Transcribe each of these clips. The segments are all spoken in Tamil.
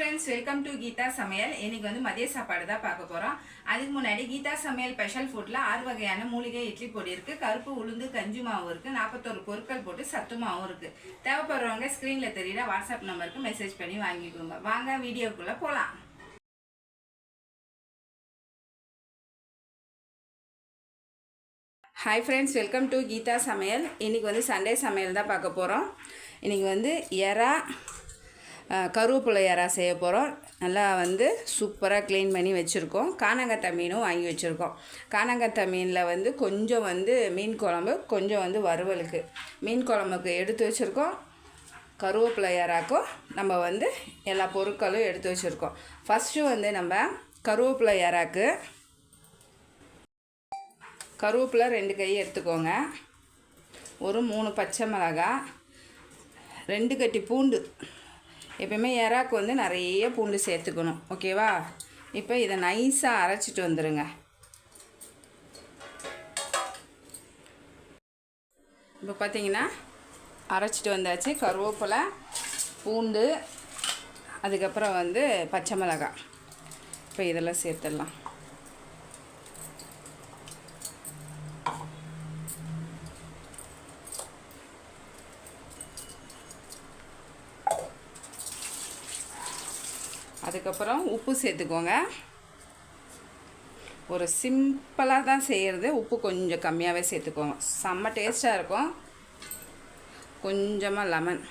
ஃப்ரெண்ட்ஸ் வெல்கம் டு கீதா சமையல் இன்னைக்கு வந்து மதிய சாப்பாடு தான் பார்க்க போகிறோம் அதுக்கு முன்னாடி கீதா சமையல் ஸ்பெஷல் ஃபுட்டில் ஆறு வகையான மூலிகை இட்லி பொடி இருக்குது கருப்பு உளுந்து கஞ்சி மாவும் இருக்குது நாற்பத்தோரு பொருட்கள் போட்டு சத்து மாவும் இருக்குது தேவைப்படுறவங்க ஸ்க்ரீனில் தெரியுற வாட்ஸ்அப் நம்பருக்கு மெசேஜ் பண்ணி வாங்கிக்கோங்க. வாங்க வீடியோக்குள்ளே போகலாம் hi friends welcome to Geetha Samayal இன்றைக்கி வந்து சண்டே சமையல் தான் பார்க்க போகிறோம் இன்றைக்கி வந்து எறா கருவேப்பிலை எறா செய்ய போகிறோம் நல்லா வந்து சூப்பராக க்ளீன் பண்ணி வச்சுருக்கோம். காணாங்கத்தை மீனும் வாங்கி வச்சுருக்கோம். காணாங்கத்தை மீனில் வந்து கொஞ்சம் வந்து மீன் குழம்பு கொஞ்சம் வந்து வறுவலுக்கு. மீன் குழம்புக்கு எடுத்து வச்சுருக்கோம். கருவேப்பிலை யாராக்கும் நம்ம வந்து எல்லா பொருட்களும் எடுத்து வச்சுருக்கோம். ஃபஸ்ட்டு வந்து நம்ம கருவேப்பிலை யாராக்கு கருவேப்பிலை ரெண்டு கை எடுத்துக்கோங்க. ஒரு மூணு பச்சை மிளகாய் ரெண்டு கட்டி பூண்டு. எப்பயுமே எறாக்கு வந்து நிறைய பூண்டு சேர்த்துக்கணும். ஓகேவா? இப்போ இதை நைஸாக அரைச்சிட்டு வந்துடுங்க இப்போ பார்த்தீங்கன்னா அரைச்சிட்டு வந்தாச்சு கருவேப்பிலை பூண்டு அதுக்கப்புறம் வந்து பச்சை மிளகாய். இப்போ இதெல்லாம் சேர்த்துடலாம். அதுக்கப்புறம் உப்பு சேர்த்துக்கோங்க. ஒரு சிம்பிளாக தான் செய்கிறது உப்பு கொஞ்சம் கம்மியாகவே சேர்த்துக்கோங்க. செம்ம டேஸ்ட்டாக இருக்கும். கொஞ்சமாக லெமன்.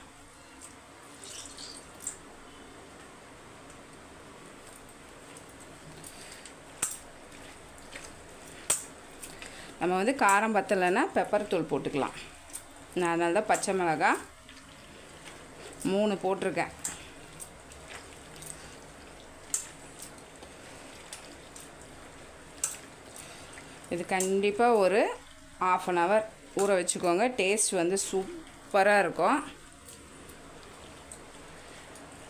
நம்ம வந்து காரம் பத்தலைன்னா பெப்பர் தூள் போட்டுக்கலாம். நான் அதனால தான் பச்சை மிளகாய் மூணு போட்டிருக்கேன். இது கண்டிப்பாக ஒரு ஆஃப் அன் ஹவர் ஊற வச்சுக்கோங்க. டேஸ்ட் வந்து சூப்பராக இருக்கும்.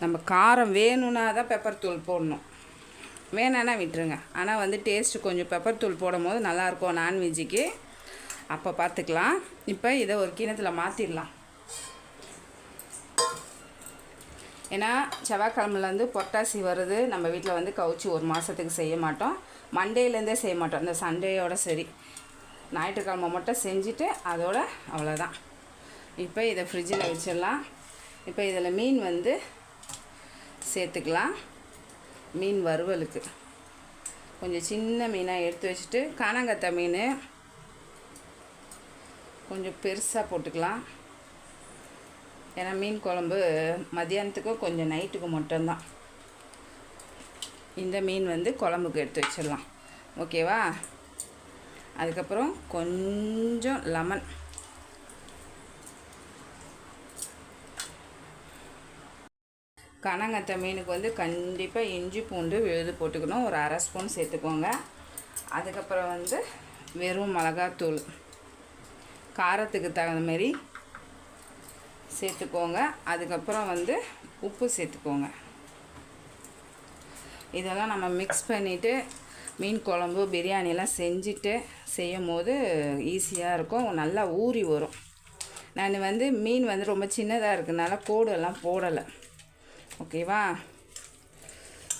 நம்ம காரம் வேணும்னா தான் பெப்பர் தூள் போடணும். வேணான்னா விட்டுருங்க. ஆனால் வந்து டேஸ்ட்டு கொஞ்சம் பெப்பர் தூள் போடும் போது நல்லாயிருக்கும் நான்வெஜ்ஜுக்கு அப்போ பார்த்துக்கலாம் இப்போ இதை ஒரு கிணத்துல மாற்றிடலாம் ஏன்னா செவ்வாய்க்கிழமைலேருந்து பொட்டாசி வருது. நம்ம வீட்டில் வந்து கவுச்சி ஒரு மாதத்துக்கு செய்ய மாட்டோம். மண்டேலேருந்தே செய்ய மாட்டோம். இந்த சண்டேயோட சரி. ஞாயிற்றுக்கிழமை மட்டும் செஞ்சுட்டு அதோட அவ்வளோதான். இப்போ இதை ஃப்ரிட்ஜில் வச்சிடலாம். இப்போ இதில் மீன் வந்து சேர்த்துக்கலாம். மீன் வறுவலுக்கு. கொஞ்சம் சின்ன மீனாக எடுத்து வச்சுட்டு கானாங்கத்த மீன் கொஞ்சம் பெருசாக போட்டுக்கலாம். ஏன்னா மீன் குழம்பு மதியானத்துக்கும் கொஞ்சம் நைட்டுக்கு மட்டும்தான். இந்த மீன் வந்து குழம்புக்கு எடுத்து வச்சிடலாம். ஓகேவா? அதுக்கப்புறம் கொஞ்சம் லெமன். கனங்கத்த மீனுக்கு வந்து கண்டிப்பாக இஞ்சி பூண்டு விழுது போட்டுக்கணும். ஒரு அரை ஸ்பூன் சேர்த்துக்கோங்க. அதுக்கப்புறம் வந்து வெறும் மிளகாத்தூள். காரத்துக்கு தகுந்த மாதிரி சேர்த்துக்கோங்க. அதுக்கப்புறம் வந்து உப்பு சேர்த்துக்கோங்க. இதெல்லாம் நம்ம மிக்ஸ் பண்ணிவிட்டு மீன் குழம்பு பிரியாணிலாம் செஞ்சுட்டு செய்யும் போது ஈஸியாக இருக்கும். நல்லா ஊறி வரும். நான் வந்து மீன் வந்து ரொம்ப சின்னதாக இருக்கனால கோடெல்லாம் போடலை. ஓகேவா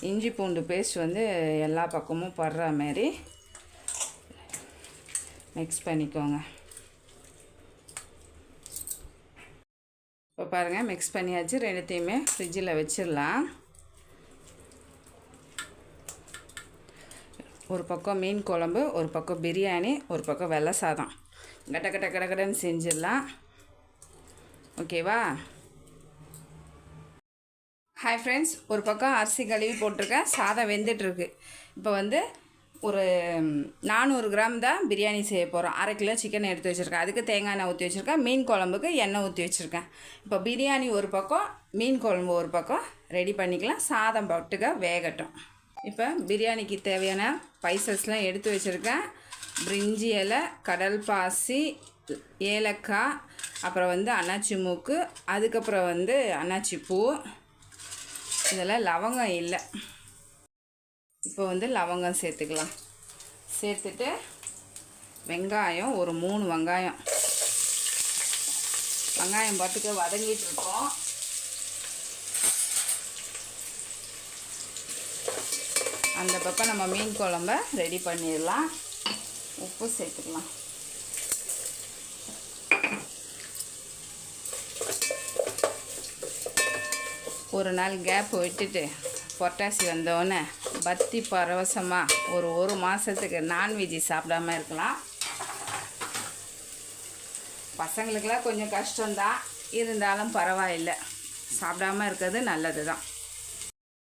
இஞ்சி பூண்டு பேஸ்ட் வந்து எல்லா பக்கமும் படுற மாதிரி மிக்ஸ் பண்ணிக்கோங்க. இப்போ பாருங்கள் மிக்ஸ் பண்ணியாச்சு. ரெண்டுத்தையுமே ஃப்ரிட்ஜில் வச்சிடலாம். ஒரு பக்கம் மீன் குழம்பு ஒரு பக்கம் பிரியாணி ஒரு பக்கம் வெள்ளை சாதம். கட்ட கட்ட கட கடன்னு செஞ்சிடலாம். ஓகேவா? ஹாய் ஃப்ரெண்ட்ஸ் ஒரு பக்கம் அரிசி கழுவி போட்டிருக்கேன். சாதம் வெந்துட்டுருக்கு. இப்போ வந்து ஒரு நானூறு கிராம் தான் பிரியாணி செய்ய போகிறோம் அரை கிலோ சிக்கன் எடுத்து வச்சுருக்கேன். அதுக்கு தேங்காய் எண்ணெய் ஊற்றி வச்சுருக்கேன். மீன் குழம்புக்கு எண்ணெய் ஊற்றி வச்சுருக்கேன். இப்போ பிரியாணி ஒரு பக்கம் மீன் குழம்பு ஒரு பக்கம். ரெடி பண்ணிக்கலாம். சாதம் பட்டுக்க வேகட்டும். இப்போ பிரியாணிக்கு தேவையான பைசஸ்லாம் எடுத்து வச்சுருக்கேன். பிரிஞ்சி இலை கடல் பாசி ஏலக்காய் அப்புறம் வந்து அன்னாச்சி மூக்கு அதுக்கப்புறம் வந்து அன்னாச்சி பூ. இதெல்லாம் லவங்கம் இல்லை. இப்போ வந்து லவங்கம் சேர்த்துக்கலாம். சேர்த்துட்டு வெங்காயம் ஒரு மூணு வெங்காயம். வெங்காயம் பாட்டுக்கு வதங்கிட்டு இருக்கோம். அந்த பக்கம் நம்ம மீன் குழம்ப ரெடி பண்ணிடலாம். உப்பு சேர்த்துக்கலாம். ஒரு நாள் கேப் விட்டுட்டு பொட்டாசி வந்தோடனே பத்தி பரவசமாக ஒரு ஒரு மாதத்துக்கு நான்வெஜ் சாப்பிடாம இருக்கலாம். பசங்களுக்கெல்லாம் கொஞ்சம் கஷ்டம்தான். இருந்தாலும் பரவாயில்லை. சாப்பிடாம இருக்கிறது நல்லது தான்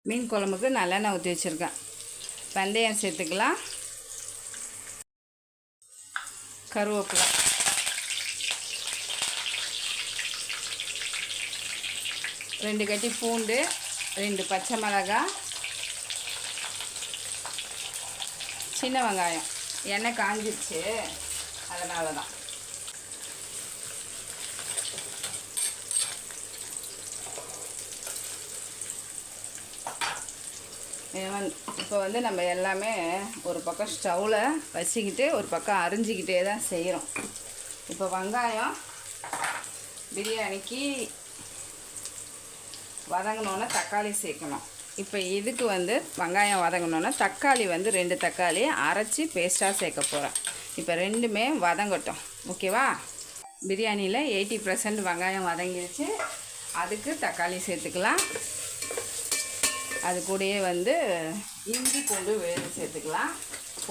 மீன் குழம்புக்கு நல்லெண்ணெய் ஊற்றி வச்சுருக்கேன். வெந்தயம் சேர்த்துக்கலாம். கருவேப்பிலை. ரெண்டு கட்டி பூண்டு ரெண்டு பச்சை மிளகாய் சின்ன வெங்காயம். எண்ணெய் காஞ்சிருச்சு. அதனால தான் இப்போ வந்து நம்ம எல்லாமே ஒரு பக்கம் ஸ்டவ்வில் வச்சுக்கிட்டு ஒரு பக்கம் அரிஞ்சிக்கிட்டே தான் செய்கிறோம் இப்போ வெங்காயம் பிரியாணிக்கு வதங்கினோன்னா தக்காளி சேர்க்கணும். இப்போ இதுக்கு வந்து வெங்காயம் வதங்கினோன்னா தக்காளி வந்து ரெண்டு தக்காளி அரைச்சி பேஸ்ட்டாக சேர்க்க போகிறேன் இப்போ ரெண்டுமே வதங்கட்டும். ஓகேவா? பிரியாணியில் எயிட்டி பர்சன்ட் வெங்காயம் வதங்கிடுச்சு அதுக்கு தக்காளி சேர்த்துக்கலாம். அது கூடயே வந்து இஞ்சி பூண்டு விழுது சேர்த்துக்கலாம்.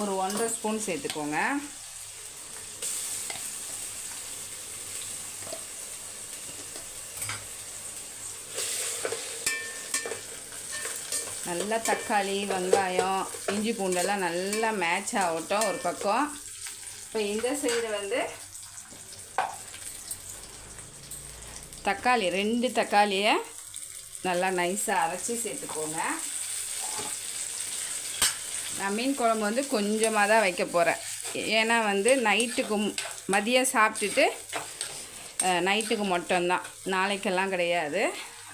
ஒரு ஒன்றரை ஸ்பூன் சேர்த்துக்கோங்க. நல்லா தக்காளி வெங்காயம் இஞ்சி பூண்டெல்லாம் நல்லா மேட்ச் ஆகட்டும் ஒரு பக்கம். இப்போ இந்த சைடு வந்து தக்காளி ரெண்டு தக்காளியை நல்லா நைஸாக அரைச்சி சேர்த்துக்கோங்க. நான் மீன் குழம்பு வந்து கொஞ்சமாக தான் வைக்க போகிறேன் ஏன்னா வந்து நைட்டுக்கு மதியம் சாப்பிட்டுட்டு நைட்டுக்கு மட்டும்தான். நாளைக்கெல்லாம் கிடையாது.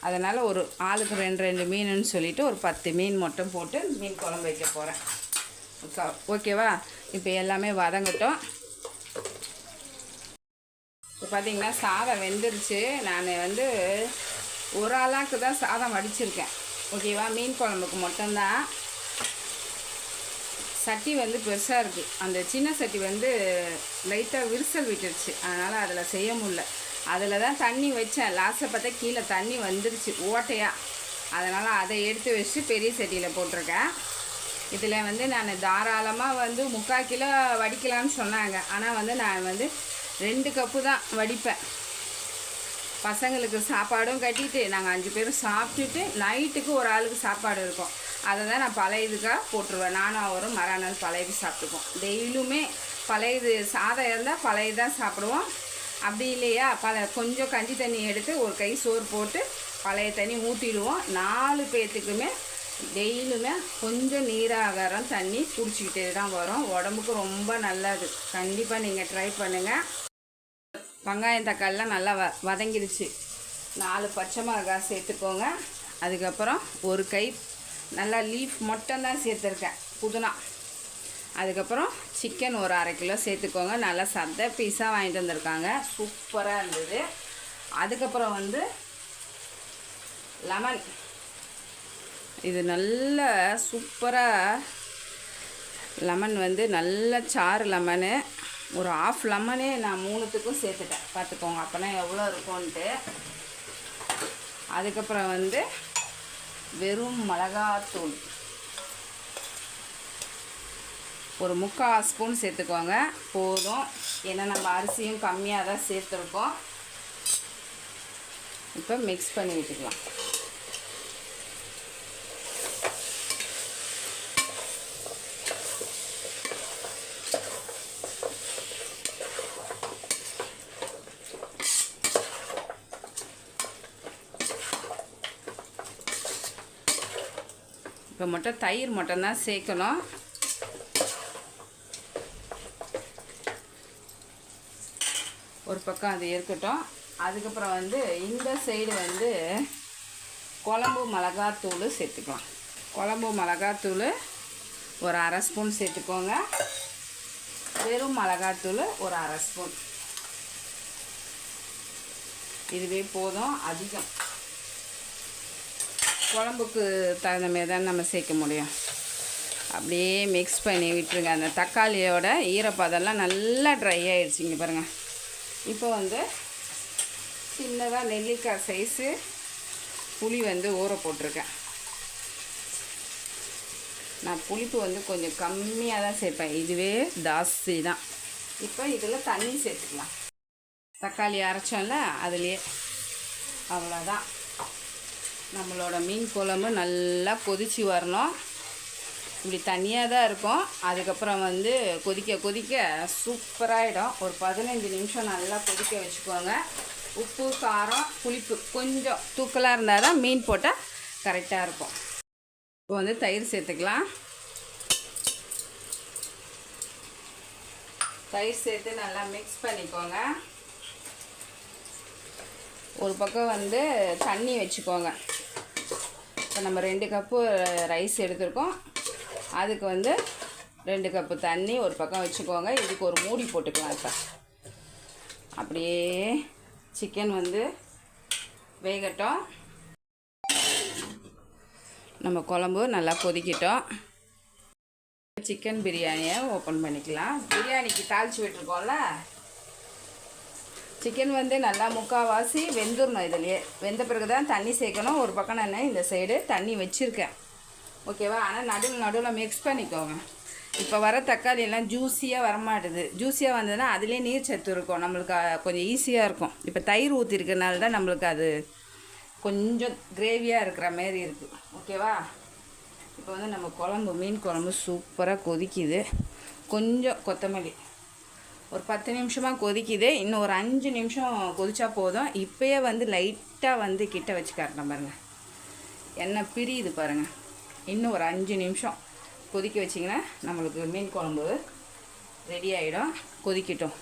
அதனால் ஒரு ஆளுக்கு ரெண்டு ரெண்டு மீனுன்னு சொல்லிவிட்டு ஒரு பத்து மீன் மட்டும் போட்டு மீன் குழம்பு வைக்க போகிறேன் ஓகேவா? இப்போ எல்லாமே வதங்கட்டும். இப்போ பார்த்தீங்கன்னா சாதம் வெந்துருச்சு. நான் வந்து ஒரு ஆளாக்கு தான் சாதம் வடிச்சிருக்கேன். ஓகேவா? மீன் குழம்புக்கு மட்டும்தான். சட்டி வந்து பெருசாக இருக்குது அந்த சின்ன சட்டி வந்து லைட்டாக விரிசல் விட்டுருச்சு. அதனால் அதில் செய்ய முடில அதில் தான் தண்ணி வச்சேன். லாஸ்ட்டை பார்த்தா கீழே தண்ணி வந்துருச்சு ஓட்டையாக அதனால் அதை எடுத்து வச்சு பெரிய சட்டியில் போட்டிருக்கேன். இதில் வந்து நான் தாராளமாக வந்து முக்கால் கிலோ வடிக்கலான்னு சொன்னாங்க. ஆனால் வந்து நான் வந்து ரெண்டு கப்பு தான் வடிப்பேன். பசங்களுக்கு சாப்பாடும் கட்டிட்டு நாங்கள் அஞ்சு பேரும் சாப்பிட்டுட்டு நைட்டுக்கு ஒரு ஆளுக்கு சாப்பாடு இருக்கும். அதை தான் நான் பழைய இதுக்காக போட்டுருவேன். நானும் அவரும் மறுநாள் பழையது சாப்பிட்டுக்குவோம் டெய்லியுமே பழையது சாதம் இருந்தால் பழையதான் சாப்பிடுவோம். அப்படி இல்லையா? பல கொஞ்சம் கஞ்சி தண்ணி எடுத்து ஒரு கை சோறு போட்டு பழைய தண்ணி ஊற்றிடுவோம் நாலு பேர்த்துக்குமே டெய்லியுமே கொஞ்சம் நீராகாரம் தண்ணி குடிச்சிக்கிட்டே தான் வரும். உடம்புக்கு ரொம்ப நல்லது. கண்டிப்பாக நீங்கள் ட்ரை பண்ணுங்கள் வெங்காயம் தக்காளிலாம் நல்லா வ வதங்கிடுச்சு நாலு பச்சை மிளகாய் சேர்த்துக்கோங்க. அதுக்கப்புறம் ஒரு கை நல்லா லீஃப் மட்டும் தான் சேர்த்துருக்கேன் புதினா. அதுக்கப்புறம் சிக்கன் ஒரு அரை கிலோ சேர்த்துக்கோங்க. நல்லா சத்த பீஸாக வாங்கிட்டு வந்திருக்காங்க. சூப்பராக இருந்தது. அதுக்கப்புறம் வந்து லெமன். இது நல்ல சூப்பராக லெமன் வந்து நல்ல சாறு லெமனு. ஒரு ஆஃப் லெமனே நான் மூணுத்துக்கும் சேர்த்துட்டேன். பார்த்துக்கோங்க அப்போனா எவ்வளோ இருக்கும்ன்ட்டு. அதுக்கப்புறம் வந்து வெறும் மிளகாத்தூள். ஒரு முக்கால் ஸ்பூன் சேர்த்துக்கோங்க. போதும். ஏன்னா நம்ம அரிசியும் கம்மியாக தான் சேர்த்துருக்கோம். இப்போ மிக்ஸ் பண்ணி விட்டுக்கலாம். இப்போ மட்டும் தயிர் மட்டும்தான் சேர்க்கணும். ஒரு பக்கம் அது இருக்கட்டும். அதுக்கப்புறம் வந்து இந்த சைடு வந்து குழம்பு மிளகாத்தூள் சேர்த்துக்கலாம். குழம்பு மிளகாத்தூள் ஒரு அரை ஸ்பூன் சேர்த்துக்கோங்க. வெறும் மிளகாத்தூள் ஒரு அரை ஸ்பூன். இதுவே போதும் அதிகம். குழம்புக்கு தகுந்த மாரி தான் நம்ம சேர்க்க முடியும். அப்படியே மிக்ஸ் பண்ணி விட்டுருங்க. அந்த தக்காளியோட ஈரப்பதெல்லாம் நல்லா ட்ரை ஆயிடுச்சு இங்கே பாருங்கள் இப்போ வந்து சின்னதாக நெல்லிக்காய் சைஸு புளி வந்து ஊற போட்டிருக்கேன். நான் புளிப்பு வந்து கொஞ்சம் கம்மியாக தான் சேர்ப்பேன். இதுவே ஜாஸ்தி தான். இப்போ இதில் தண்ணி சேர்த்துக்கலாம். தக்காளி அரைச்சோம்ல அதுலேயே அவ்வளோதான் நம்மளோட மீன் குழம்பு நல்லா கொதிச்சு வரணும். இப்படி தனியாக தான் இருக்கும். அதுக்கப்புறம் வந்து கொதிக்க கொதிக்க சூப்பராகிடும் ஒரு பதினஞ்சு நிமிஷம் நல்லா கொதிக்க வச்சுக்கோங்க. உப்பு காரம் புளிப்பு கொஞ்சம் தூக்கலாக இருந்தால் தான் மீன் போட்டால் கரெக்டாக இருக்கும். இப்போ வந்து தயிர் சேர்த்துக்கலாம். தயிர் சேர்த்து நல்லா மிக்ஸ் பண்ணிக்கோங்க. ஒரு பக்கம் வந்து தண்ணி வச்சுக்கோங்க. இப்போ நம்ம ரெண்டு கப்பு ரைஸ் எடுத்திருக்கோம். அதுக்கு வந்து ரெண்டு கப்பு தண்ணி ஒரு பக்கம் வச்சுக்கோங்க. இதுக்கு ஒரு மூடி போட்டுக்கலாம் இப்போ. அப்படியே சிக்கன் வந்து வேகட்டும். நம்ம குழம்பு நல்லா கொதிக்கிட்டோம். சிக்கன் பிரியாணியை ஓப்பன் பண்ணிக்கலாம். பிரியாணிக்கு தாளித்து விட்டுருக்கோம்ல. சிக்கன் வந்து நல்லா முக்கால்வாசி வெந்துடணும் இதுலேயே. வெந்த பிறகு தான் தண்ணி சேர்க்கணும். ஒரு பக்கம் நான் இந்த சைடு தண்ணி வச்சுருக்கேன். ஓகேவா ஆனால் நடுவில் நடுவில் மிக்ஸ் பண்ணிக்கோங்க. இப்போ வர தக்காளி எல்லாம் ஜூஸியாக வரமாட்டுது. ஜூஸியாக வந்ததுன்னா அதுலேயே நீர் சத்து இருக்கும். நம்மளுக்கு கொஞ்சம் ஈஸியாக இருக்கும். இப்போ தயிர் ஊற்றிருக்கனால தான் நம்மளுக்கு அது கொஞ்சம் கிரேவியாக இருக்கிற மாரி இருக்குது ஓகேவா இப்போ வந்து நம்ம குழம்பு மீன் குழம்பு சூப்பராக கொதிக்குது. கொஞ்சம் கொத்தமல்லி. ஒரு பத்து நிமிஷமாக கொதிக்குது. இன்னும் ஒரு அஞ்சு நிமிஷம் கொதிச்சா போதும். இப்போயே வந்து லைட்டாக வந்து கிட்ட வச்சு காட்டணும் பாருங்கள் எண்ணெய் பிரியுது பாருங்கள் இன்னும் ஒரு அஞ்சு நிமிஷம் கொதிக்க வச்சிங்கன்னா நம்மளுக்கு மீன் குழம்பு ரெடி ஆகிடும் கொதிக்கட்டும்.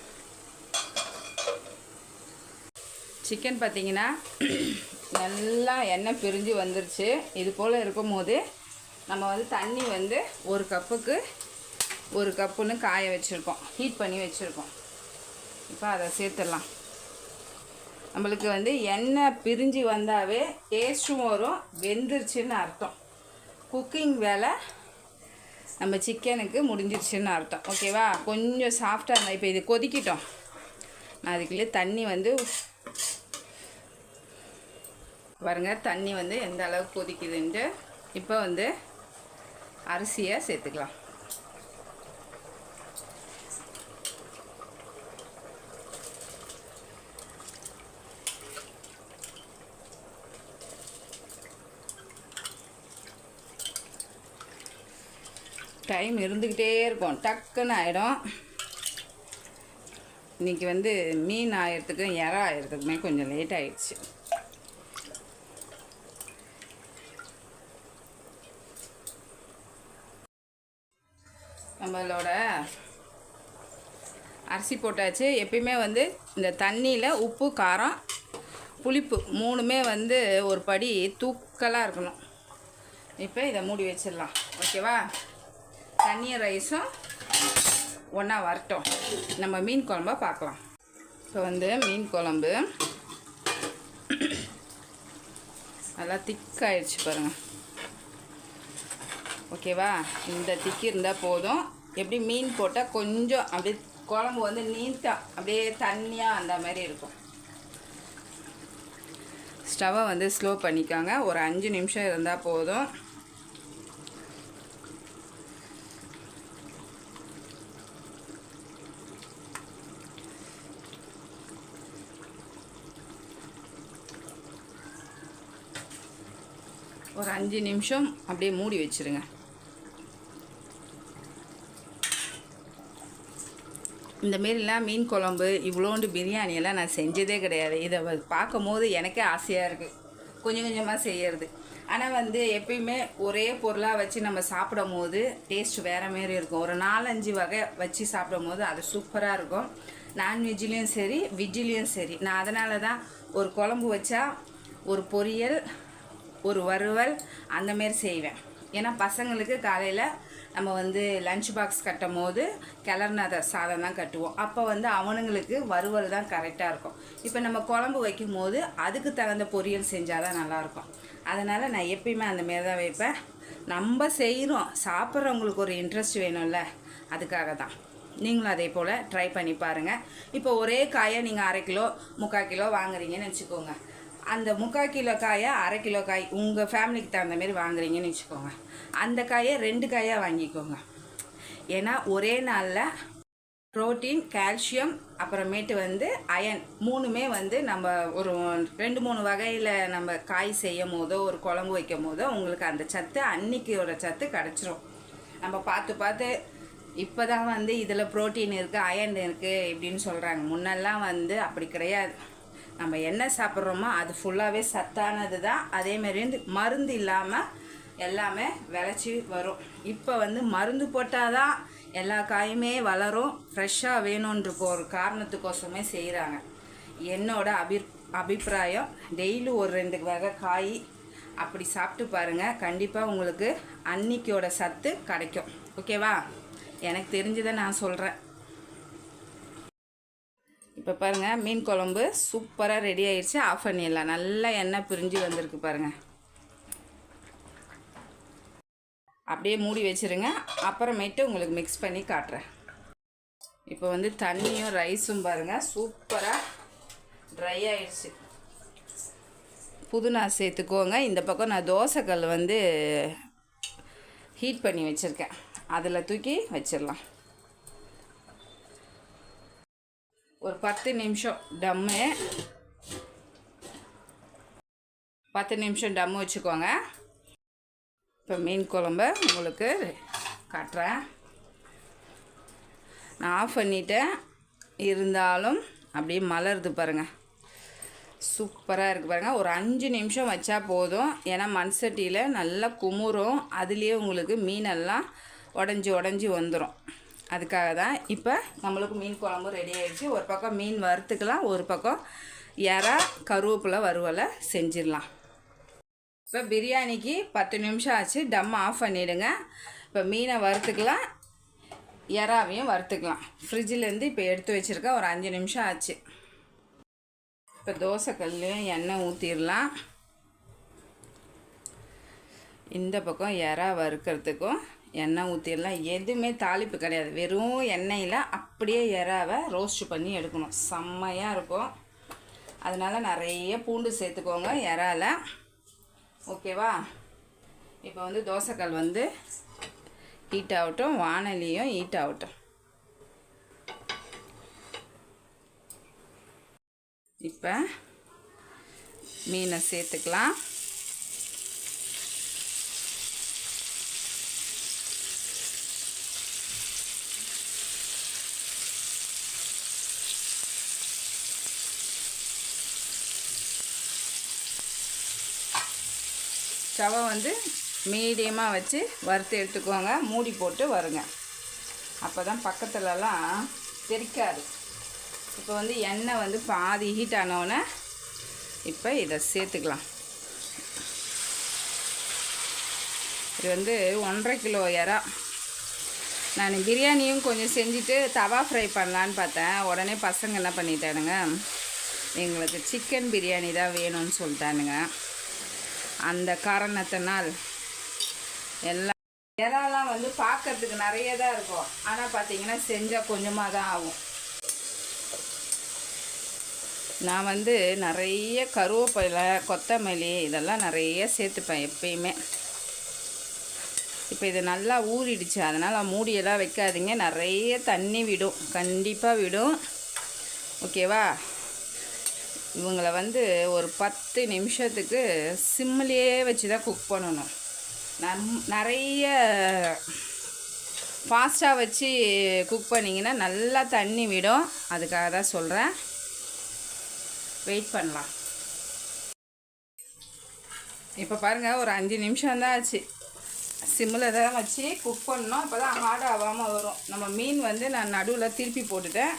சிக்கன் பார்த்திங்கன்னா நல்லா எண்ணெய் பிரிஞ்சு வந்துருச்சு. இது போல் இருக்கும் போது நம்ம வந்து தண்ணி வந்து ஒரு கப்புக்கு ஒரு கப்புன்னு காய வச்சுருக்கோம். ஹீட் பண்ணி வச்சுருக்கோம். இப்போ அதை சேர்த்துடலாம். நம்மளுக்கு வந்து எண்ணெய் பிரிஞ்சு வந்தாவே டேஸ்ட்டும் வரும் வெந்துருச்சுன்னு அர்த்தம். குக்கிங் வேலை நம்ம சிக்கனுக்கு முடிஞ்சிருச்சுன்னு அர்த்தம். ஓகேவா கொஞ்சம் சாஃப்டாக இருந்தால் இப்போ இது கொதிக்கிட்டோம். நான் அதுக்குள்ளே தண்ணி வந்து பாருங்க தண்ணி வந்து எந்த அளவுக்கு கொதிக்குதுன்ட்டு இப்போ வந்து அரிசியை சேர்த்துக்கலாம். டைம் இருந்துக்கிட்டே இருக்கும். டக்குன்னு ஆகிடும் இன்றைக்கி வந்து மீன் ஆயிரத்துக்கும் இறம் ஆயிரத்துக்குமே கொஞ்சம் லேட் ஆயிடுச்சு. நம்மளோட அரிசி போட்டாச்சு. எப்பயுமே வந்து இந்த தண்ணியில் உப்பு காரம் புளிப்பு மூணுமே வந்து ஒரு படி தூக்கலாக இருக்கணும். இப்போ இதை மூடி வச்சிடலாம். ஓகேவா தண்ணியும் ரைஸும் ஒன்றா வரட்டும். நம்ம மீன் குழம்ப பார்க்கலாம். இப்போ வந்து மீன் குழம்பு. நல்லா திக்காயிடுச்சு பாருங்கள் ஓகேவா இந்த திக்கு இருந்தால் போதும். எப்படி மீன் போட்டால் கொஞ்சம் அப்படியே குழம்பு வந்து நீட்டாக அப்படியே தண்ணியாக அந்த மாதிரி இருக்கும். ஸ்டவ்வை வந்து ஸ்லோ பண்ணிக்காங்க. ஒரு அஞ்சு நிமிஷம் இருந்தால் போதும். ஒரு அஞ்சு நிமிஷம் அப்படியே மூடி வச்சிருங்க. இந்த மாரிலாம் மீன் குழம்பு இவ்வளோண்டு பிரியாணியெல்லாம் நான் செஞ்சதே கிடையாது. இதை பார்க்கும் பார்க்கும்போது எனக்கே ஆசையாக இருக்குது கொஞ்சம் கொஞ்சமாக செய்யறது. ஆனால் வந்து எப்பயுமே ஒரே பொருளாக வச்சு நம்ம சாப்பிடும் போது டேஸ்ட் வேறு மாரி இருக்கும். ஒரு நாலஞ்சு வகை வச்சு சாப்பிடும் போது அது சூப்பராக இருக்கும். நான்வெஜ்லேயும் சரி வெஜ்ஜிலையும் சரி. நான் அதனால தான் ஒரு குழம்பு வச்சா ஒரு பொரியல் ஒரு வறுவல் அந்த மாரி செய்வேன். ஏன்னா பசங்களுக்கு காலையில் நம்ம வந்து லஞ்ச் பாக்ஸ் கட்டும் போது கிளறின சாதம் தான் கட்டுவோம். அப்போ வந்து அவனுங்களுக்கு வறுவல் தான் கரெக்டாக இருக்கும். இப்போ நம்ம குழம்பு வைக்கும் போது அதுக்கு தகுந்த பொரியல் செஞ்சால் தான் நல்லாயிருக்கும் அதனால் நான் எப்பயுமே அந்த மாரி தான் வைப்பேன். நம்ம செய்கிறோம் சாப்பிட்றவங்களுக்கு ஒரு இன்ட்ரெஸ்ட் வேணும்ல அதுக்காக தான். நீங்களும் அதே போல் ட்ரை பண்ணி பாருங்கள் இப்போ ஒரே காயை நீங்கள் அரை கிலோ முக்கால் கிலோ வாங்குறீங்கன்னு வச்சுக்கோங்க. அந்த முக்கால் கிலோ காயை அரை கிலோ காய் உங்கள் ஃபேமிலிக்கு தகுந்த மாதிரி வாங்குறீங்கன்னு வச்சுக்கோங்க. அந்த காயை ரெண்டு காயாக வாங்கிக்கோங்க. ஏன்னா ஒரே நாளில் புரோட்டீன் கால்சியம் அப்புறமேட்டு வந்து அயன் மூணுமே வந்து நம்ம ஒரு ரெண்டு மூணு வகையில் நம்ம காய் செய்யும் போதோ ஒரு குழம்பு வைக்கும் போதோ உங்களுக்கு அந்த சத்து அன்னைக்கியோட சத்து கிடச்சிரும். நம்ம பார்த்து பார்த்து இப்போ தான் வந்து இதில் புரோட்டீன் இருக்குது அயன் இருக்குது இப்படின்னு சொல்கிறாங்க முன்னெல்லாம் வந்து அப்படி கிடையாது. நம்ம என்ன சாப்பிட்றோமோ அது ஃபுல்லாகவே சத்தானது தான் அதேமாரி வந்து மருந்து இல்லாமல் எல்லாமே விளைச்சி வரும். இப்போ வந்து மருந்து போட்டால் தான் எல்லா காயுமே வளரும். ஃப்ரெஷ்ஷாக வேணுன்ற ஒரு காரணத்துக்கோசமே செய்கிறாங்க என்னோட அபிர் அபிப்பிராயம் டெய்லி ஒரு ரெண்டு வகை காய் அப்படி சாப்பிட்டு பாருங்கள் கண்டிப்பாக உங்களுக்கு அன்னிக்கோட சத்து கிடைக்கும். ஓகேவா எனக்கு தெரிஞ்சதை நான் சொல்கிறேன் இப்போ பாருங்கள் மீன் குழம்பு சூப்பராக ரெடி ஆயிடுச்சு. ஆஃப் பண்ணிடலாம். நல்லா எண்ணெய் பிரிஞ்சு வந்திருக்கு பாருங்கள் அப்படியே மூடி வச்சுருங்க. அப்புறமேட்டு உங்களுக்கு மிக்ஸ் பண்ணி காட்டுறேன். இப்போ வந்து தண்ணியும் ரைஸும் பாருங்கள் சூப்பராக ட்ரை ஆயிடுச்சு. புதுனா சேர்த்துக்கோங்க. இந்த பக்கம் நான் தோசைக்கல் வந்து ஹீட் பண்ணி வச்சுருக்கேன். அதில் தூக்கி வச்சிடலாம். ஒரு பத்து நிமிஷம் டம்மு. பத்து நிமிஷம் டம்மு வச்சுக்கோங்க. இப்போ மீன் குழம்பு உங்களுக்கு காட்டுறேன். நான் ஆஃப் பண்ணிட்டேன். இருந்தாலும் அப்படியே மலருது பாருங்கள் சூப்பராக இருக்குது பாருங்கள் ஒரு அஞ்சு நிமிஷம் வச்சா போதும். ஏன்னா மண் சட்டியில் நல்லா குமுறும். அதுலேயே உங்களுக்கு மீனெல்லாம் உடஞ்சி உடஞ்சி வந்துடும் அதுக்காக தான் இப்போ நம்மளுக்கு மீன் குழம்பு ரெடி ஆகிடுச்சு ஒரு பக்கம் மீன் வறுத்துக்கலாம் ஒரு பக்கம் இறா கருவேப்பிலை வறுவலை செஞ்சிடலாம். இப்போ பிரியாணிக்கு பத்து நிமிஷம் ஆச்சு. டம் ஆஃப் பண்ணிவிடுங்க இப்போ மீனை வறுத்துக்கலாம் இறாவையும் வறுத்துக்கலாம். ஃப்ரிட்ஜிலேருந்து இப்போ எடுத்து வச்சுருக்கேன் ஒரு அஞ்சு நிமிஷம் ஆச்சு. இப்போ தோசைக்கல்லையும் எண்ணெய் ஊற்றிடலாம் இந்த பக்கம் இறா வறுக்கிறதுக்கும் எண்ணெய் ஊற்றிடலாம் எதுவுமே தாளிப்பு கிடையாது. வெறும் எண்ணெயில் அப்படியே இறாவை ரோஸ்ட் பண்ணி எடுக்கணும். செம்மையாக இருக்கும். அதனால் நிறைய பூண்டு சேர்த்துக்கோங்க இறால. ஓகேவா? இப்போ வந்து தோசைக்கல் வந்து ஹீட் ஆகட்டும் வானலியும் ஹீட் ஆகட்டும். இப்போ மீனை சேர்த்துக்கலாம். வந்து மீடியமாக வச்சு வறுத்து எடுத்துக்கோங்க. மூடி போட்டு வருங்க. அப்போ தான் பக்கத்துலலாம் தெரிக்காது. இப்போ வந்து எண்ணெய் வந்து பாதி ஹீட் ஆனவுடனே இப்போ இதை சேர்த்துக்கலாம். இது வந்து ஒன்றரை கிலோ இறா நான் பிரியாணியும் கொஞ்சம் செஞ்சுட்டு தவா ஃப்ரை பண்ணலான்னு பார்த்தேன். உடனே பசங்க என்ன பண்ணிட்டானுங்க? எங்களுக்கு சிக்கன் பிரியாணி தான் வேணும்னு சொல்லிட்டானுங்க. அந்த காரணத்தினால் எல்லாம் இறாலாம் வந்து பார்க்கறதுக்கு நிறைய தான் இருக்கும். ஆனால் பார்த்தீங்கன்னா செஞ்சால் கொஞ்சமாக தான் ஆகும். நான் வந்து நிறைய கருவேப்பிலை கொத்தமல்லி இதெல்லாம் நிறைய சேர்த்துப்பேன் எப்பயுமே. இப்போ இது நல்லா ஊறிடுச்சு. அதனால் மூடியெல்லாம் வைக்காதீங்க. நிறைய தண்ணி விடும். கண்டிப்பாக விடும். ஓகேவா? இவங்களை வந்து ஒரு பத்து நிமிஷத்துக்கு சிம்மிலேயே வச்சு தான் குக் பண்ணணும். நம் நிறைய ஃபாஸ்ட்டாக வச்சு குக் பண்ணிங்கன்னா நல்லா தண்ணி விடும். அதுக்காக தான் சொல்கிறேன் வெயிட் பண்ணலாம். இப்போ பாருங்கள் ஒரு அஞ்சு நிமிஷம் தான் ஆச்சு. சிம்மில் தான் வச்சு குக் பண்ணோம் அப்போ தான் ஹார்ட் ஆகாமல் வரும். நம்ம மீன் வந்து நான் நடுவில் திருப்பி போட்டுட்டேன்.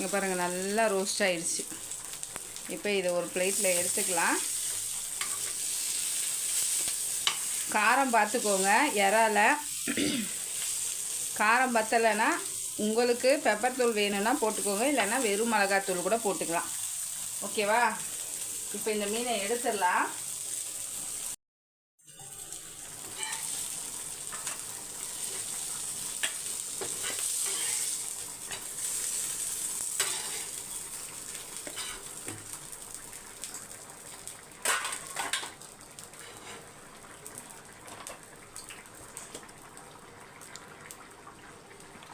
இங்கே பாருங்கள் நல்லா ரோஸ்ட் ஆகிடுச்சு இப்போ இதை ஒரு பிளேட்டில் எடுத்துக்கலாம். காரம் பார்த்துக்கோங்க இறால. காரம் பத்தலைன்னா உங்களுக்கு பெப்பர் தூள் வேணும்னா போட்டுக்கோங்க இல்லைன்னா வெறும் மிளகாத்தூள் கூட போட்டுக்கலாம். ஓகேவா இப்போ இந்த மீனை எடுத்துடலாம்.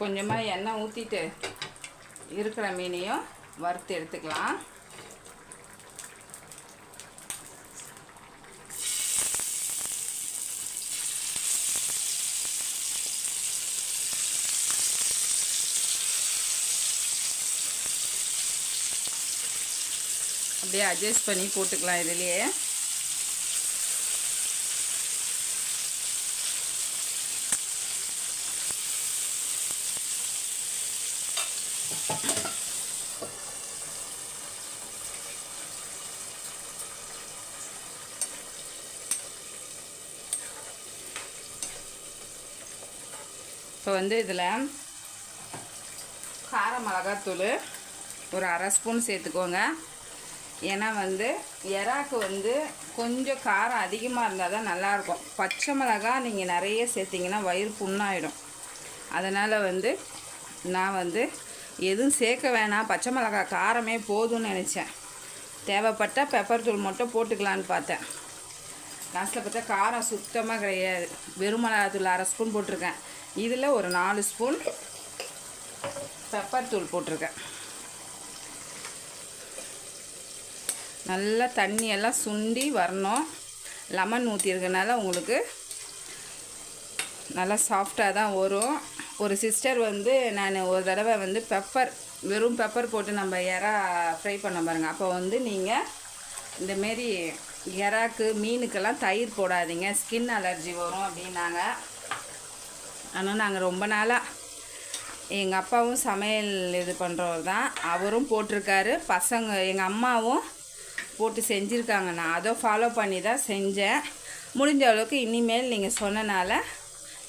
கொஞ்சமாக எண்ணெய் ஊற்றிட்டு இருக்கிற மீனையும் வறுத்து எடுத்துக்கலாம். அப்படியே அட்ஜஸ்ட் பண்ணி போட்டுக்கலாம் இதுலேயே. இப்போ வந்து இதில் கார மிளகாத்தூள் ஒரு அரை ஸ்பூன் சேர்த்துக்கோங்க. ஏன்னா வந்து எறாக்கு வந்து கொஞ்சம் காரம் அதிகமாக இருந்தால் தான் நல்லாயிருக்கும். பச்சை மிளகா நீங்கள் நிறைய சேர்த்திங்கன்னா வயிறு புண்ணாயிடும். அதனால் வந்து நான் வந்து எதுவும் சேர்க்க வேணாம். பச்சை மிளகா காரமே போதும்னு நினச்சேன். தேவைப்பட்டால் பெப்பர் தூள் மட்டும் போட்டுக்கலான்னு பார்த்தேன். லாஸ்ட்டில் பார்த்தா காரம் சுத்தமாக கிடையாது. வெறும் மிளகாத்தூள் அரை ஸ்பூன் போட்டிருக்கேன். இதில் ஒரு நாலு ஸ்பூன் பெப்பர் தூள் போட்டிருக்கேன். நல்லா தண்ணியெல்லாம் சுண்டி வரணும். லெமன் ஊற்றிருக்கனால உங்களுக்கு நல்லா சாஃப்டாக தான் வரும். ஒரு சிஸ்டர் வந்து நான் ஒரு தடவை வந்து பெப்பர் வெறும் பெப்பர் போட்டு நம்ம எறா ஃப்ரை பண்ண பாருங்கள் அப்போ வந்து நீங்கள் இந்தமாரி எறாக்கு மீனுக்கெல்லாம் தயிர் போடாதீங்க. ஸ்கின் அலர்ஜி வரும் அப்படின்னாங்க. ஆனால் நாங்கள் ரொம்ப நாளாக எங்கள் அப்பாவும் சமையல் இது பண்ணுறவர் தான். அவரும் போட்டிருக்காரு. பசங்க எங்கள் அம்மாவும் போட்டு செஞ்சுருக்காங்க. நான் அதை ஃபாலோ பண்ணி தான் செஞ்சேன். முடிஞ்ச அளவுக்கு இனிமேல் நீங்கள் சொன்னனால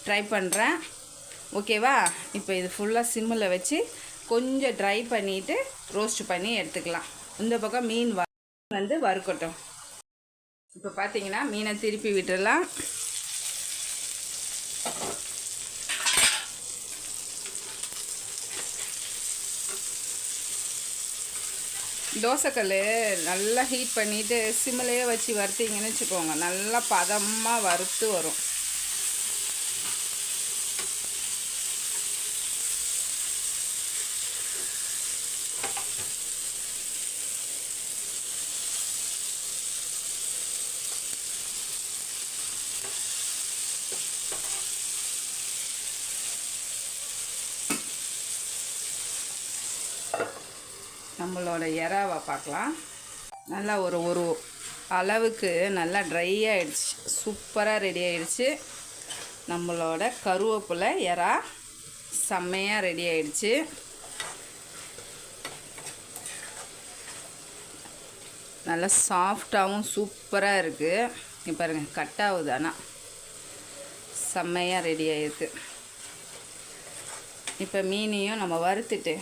ட்ரை பண்ணுறேன் ஓகேவா? இப்போ இது ஃபுல்லாக சிம்மில் வச்சு கொஞ்சம் ட்ரை பண்ணிவிட்டு ரோஸ்ட் பண்ணி எடுத்துக்கலாம். இந்த பக்கம் மீன் வந்து வறுக்கட்டும். இப்போ பார்த்தீங்கன்னா மீனை திருப்பி விட்டுடலாம். தோசைக்கல் நல்லா ஹீட் பண்ணிவிட்டு சிம்மிலே வச்சு வறுத்தீங்கன்னு வச்சுக்கோங்க. நல்லா பதமாக வறுத்து வரும் நம்மளோட இறாவை பார்க்கலாம். நல்லா ஒரு ஒரு அளவுக்கு நல்லா ட்ரை ஆகிடுச்சு சூப்பராக ரெடி ஆகிடுச்சு நம்மளோட கருவேப்பிலை இறா செம்மையாக ரெடி ஆகிடுச்சு நல்லா சாஃப்டாகவும் சூப்பராக இருக்குது இப்போ பாருங்கள் கட் ஆகுது ஆனால் செம்மையாக ரெடி ஆகிருக்கு இப்போ மீனையும் நம்ம வறுத்துட்டு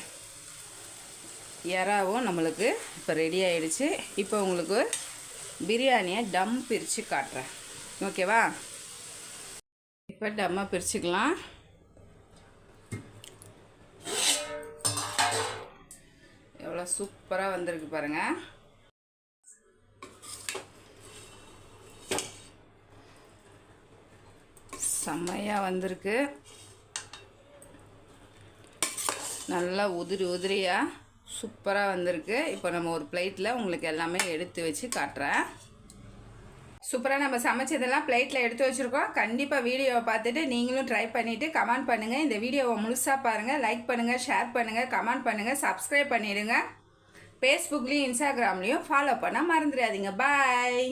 இறாவும் நம்மளுக்கு இப்போ ரெடி ஆகிடுச்சு இப்போ உங்களுக்கு பிரியாணியை டம் பிரித்து காட்டுறேன். ஓகேவா இப்போ டம்மை பிரிச்சுக்கலாம். எவ்வளோ சூப்பராக வந்திருக்கு பாருங்கள் செம்மையாக வந்திருக்கு. நல்லா உதிரி உதிரியாக சூப்பராக வந்திருக்கு. இப்போ நம்ம ஒரு பிளேட்டில் உங்களுக்கு எல்லாமே எடுத்து வச்சு காட்டுறேன். சூப்பராக நம்ம சமைச்சதெல்லாம் பிளேட்டில் எடுத்து வச்சுருக்கோம். கண்டிப்பாக வீடியோவை பார்த்துட்டு நீங்களும் ட்ரை பண்ணிவிட்டு கமெண்ட் பண்ணுங்கள் இந்த வீடியோவை முழுசாக பாருங்கள் லைக் பண்ணுங்கள் ஷேர் பண்ணுங்கள் கமெண்ட் பண்ணுங்கள் சப்ஸ்கிரைப் பண்ணிவிடுங்க ஃபேஸ்புக்லேயும் இன்ஸ்டாகிராம்லேயும் ஃபாலோ பண்ண மறந்துடாதீங்க. பாய்